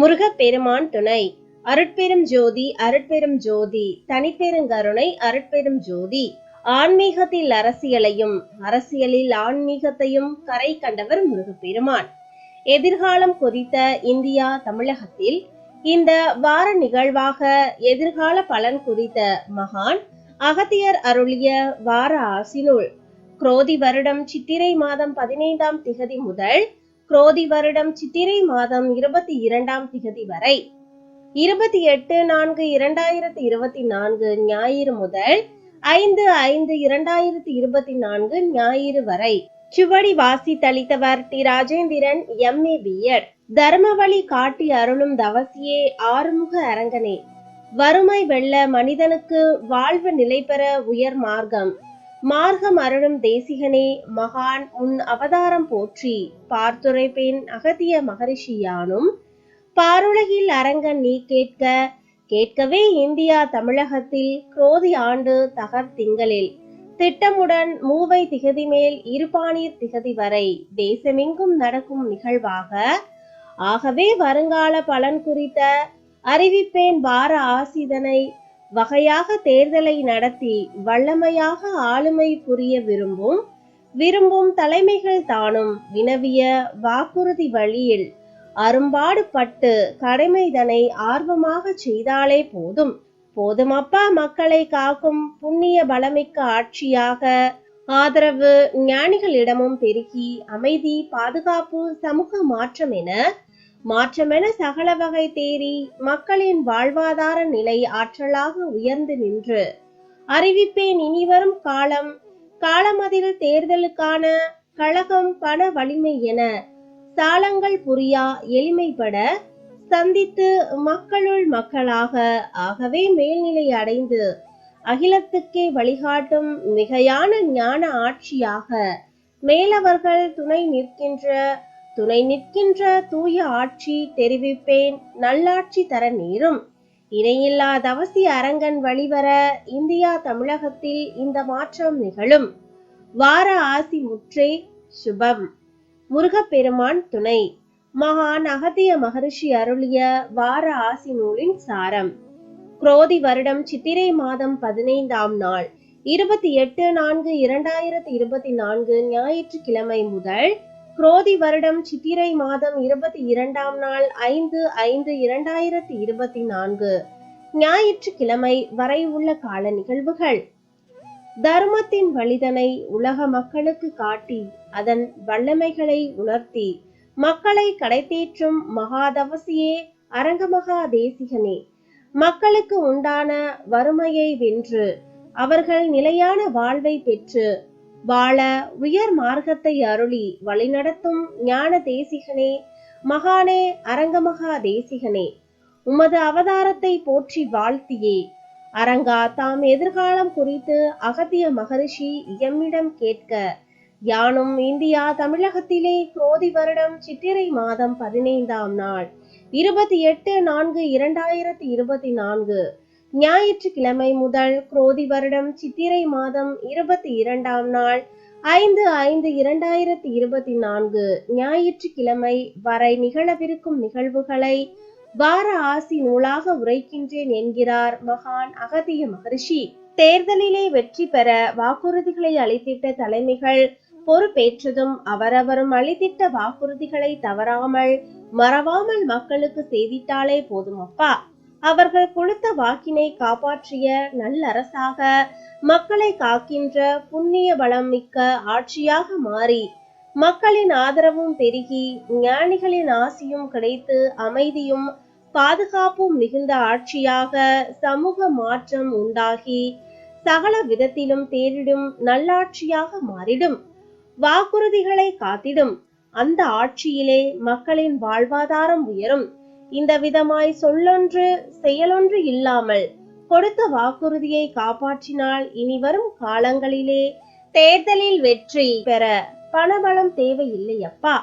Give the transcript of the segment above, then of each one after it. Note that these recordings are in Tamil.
முருகப்பெருமான் துணை. அருட்பெரும் ஜோதி அருட்பெரும் ஜோதி. தனிப்பெருங்கருணை அருட்பெரும் ஜோதி. ஆன்மீகத்தில் அரசியலையும் அரசியலில் ஆன்மீகத்தையும் கரை கண்டவர் முருகப்பெருமான். எதிர்காலம் குறித்த இந்தியா தமிழகத்தில் இந்த வார நிகழ்வாக எதிர்கால பலன் குறித்த மகான் அகத்தியர் அருளிய வார ஆசினுள் குரோதி வருடம் சித்திரை மாதம் பதினைந்தாம் திகதி முதல் குரோதி வருடம் சித்திரை மாதம் இருபத்தி இரண்டாம் திகதி வரை. இருபத்தி எட்டு நான்கு இரண்டாயிரத்தி இருபத்தி நான்கு ஞாயிறு முதல் ஐந்து ஐந்து இரண்டாயிரத்தி இருபத்தி நான்கு ஞாயிறு வரை. சுவடி வாசி தளித்தவர் டி. ராஜேந்திரன் எம்ஏ பிஎட் தர்மவழி காட்டி அருளும் தவசியே ஆறுமுக அரங்கனே. வறுமை வெல்ல மனிதனுக்கு வாழ்வு நிலை பெற உயர் மார்க்கம். மார்க மரணம் தேசிகனே மகான் உன் அவதாரம் போற்றி. பார்த்துரைப்பேன் அகத்திய மகரிஷியானும் பாருலகில் அரங்கன் நீ கேட்க கேட்கவே இந்தியா தமிழகத்தில் குரோதி ஆண்டு தகர் திங்களில். திட்டமுடன் மூவை திகதி மேல் இருபானீர் திகதி வரை. தேசமெங்கும் நடக்கும் நிகழ்வாக ஆகவே வருங்கால பலன் குறித்த அறிவிப்பேன் வார ஆசிதனை. வகையாக தேர்தலை நடத்தி வல்லமையாக ஆளுமை புரிய விரும்பும் விரும்பும் தலைமைகள் தானும் வினவிய வாக்குறுதி வழியில் அரும்பாடுபட்டு கடமைதனை ஆர்வமாக செய்தாலே போதும். போதுமப்பா மக்களை காக்கும் புண்ணிய பலமிக்க ஆட்சியாக ஆதரவு ஞானிகளிடமும் பெருகி அமைதி பாதுகாப்பு சமூக மாற்றம் என மாற்றமென சகல வகை தேறி மக்களின் வாழ்வாதார நிலை ஆற்றலாக உயர்ந்து நின்று. அறிவிப்பேன் இனிவரும் காலம் காலமதில் தேர்தலுக்கான கழகம் பண வலிமை என. சாலங்கள் புரியா எளிமைப்பட சந்தித்து மக்களுள் மக்களாக ஆகவே மேல்நிலை அடைந்து அகிலத்துக்கே வழிகாட்டும் மிகையான ஞான ஆட்சியாக மேலவர்கள் துணை நிற்கின்ற துணை நிற்கின்ற தூய ஆட்சி தெரிவிப்பேன் நல்லாட்சி தர நேரும். இணையில்லா தவசி அரங்கன் வழிவர இந்தியா தமிழகத்தில் இந்த மாற்றம் நிகழும். வார ஆசி முற்றே சுபம். முருகப்பெருமான் துணை. மகான் அகத்திய மகரிஷி அருளிய வார ஆசி நூலின் சாரம். குரோதி வருடம் சித்திரை மாதம் பதினைந்தாம் நாள் இருபத்தி எட்டு நான்கு இரண்டாயிரத்தி இருபத்தி நான்கு ஞாயிற்றுக்கிழமை முதல் குரோதி வருடம் சித்திரை மாதம் இருபத்தி இரண்டாம் நாள் ஐந்து ஐந்து இரண்டாயிரத்தி இருபத்தி நான்கு. ஞாயிற்றுக்கிழமை வரை உள்ள கால நிகழ்வுகள். தர்மத்தின் வழிதனை உலக மக்களுக்கு காட்டி அதன் வல்லமைகளை உணர்த்தி மக்களை கடைத்தேற்றும் மகாதவசியே அரங்கமகா தேசிகனே மக்களுக்கு உண்டான வறுமையை வென்று அவர்கள் நிலையான வாழ்வை பெற்று வாழ உயர் மார்க்கத்தை அருளி வழிநடத்தும் ஞான தேசிகனே மகானே அரங்கமகா தேசிகனே. உமது அவதாரத்தை போற்றி வாழ்த்தியே. அரங்கா தாம் எதிர்காலம் குறித்து அகத்திய மகரிஷி எம்மிடம் கேட்க யானும் இந்தியா தமிழகத்திலே குரோதி வருடம் சித்திரை மாதம் பதினைந்தாம் நாள் இருபத்தி எட்டு நான்கு இரண்டாயிரத்தி இருபத்தி நான்கு ஞாயிற்றுக்கிழமை முதல் குரோதி வருடம் சித்திரை மாதம் இருபத்தி இரண்டாம் நாள் ஐந்து ஐந்து இரண்டாயிரத்தி இருபத்தி நான்கு ஞாயிற்றுக்கிழமை வரை நிகழவிருக்கும் நிகழ்வுகளை வார ஆசி நூலாக உரைக்கின்றேன் என்கிறார் மகான் அகதிய மகரிஷி. தேர்தலிலே வெற்றி பெற வாக்குறுதிகளை அளித்திட்ட தலைமைகள் பொறுப்பேற்றதும் அவரவரும் அளித்திட்ட வாக்குறுதிகளை தவறாமல் மறவாமல் மக்களுக்கு செய்திட்டாலே போதும் அப்பா. அவர்கள் கொடுத்த வாக்கினை காப்பாற்றிய நல்லரசாக மக்களை காக்கின்ற புண்ணிய பலம் மிக்க ஆட்சியாக மாறி மக்களின் ஆதரவும் பெருகி ஞானிகளின் ஆசியும் கிடைத்து அமைதியும் பாதுகாப்பும் மிகுந்த ஆட்சியாக சமூக மாற்றம் உண்டாகி சகல விதத்திலும் தேரிடும் நல்லாட்சியாக மாறிடும். வாக்குறுதிகளை காத்திடும். அந்த ஆட்சியிலே மக்களின் வாழ்வாதாரம் உயரும். இந்த விதமாய் சொல்லொன்று செயலொன்று இல்லாமல் கொடுத்த வாக்குறுதியை காப்பாற்றினால் இனி வரும் காலங்களிலே தேர்தலில் வெற்றி பெற பணபலம் தேவையில்லை அப்பா.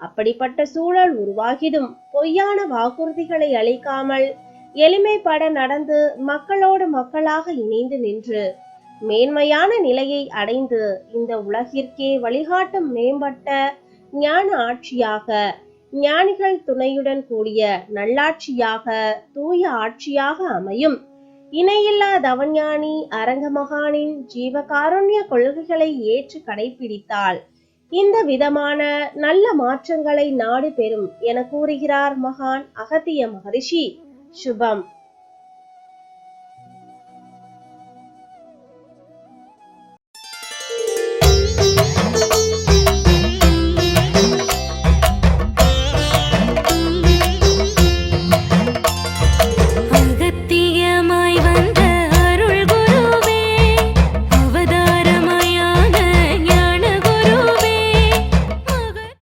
அப்படிப்பட்ட சூழல் உருவாகிடும். பொய்யான வாக்குறுதிகளை அளிக்காமல் எளிமைப்பட நடந்து மக்களோடு மக்களாக இணைந்து நின்று மேன்மையான நிலையை அடைந்து இந்த உலகிற்கே வழிகாட்டும் மேம்பட்ட ஞான ஆட்சியாக ஞானிகள் துணையுடன் கூடிய நல்லாட்சியாக தூய ஆட்சியாக அமையும். இணையில்லா தவஞானி அரங்கமகானின் ஜீவகாருண்ய கொள்கைகளை ஏற்று கடைபிடித்தால் இந்த விதமான நல்ல மாற்றங்களை நாடு பெறும் என கூறுகிறார் மகான் அகத்திய மகரிஷி. சுபம்.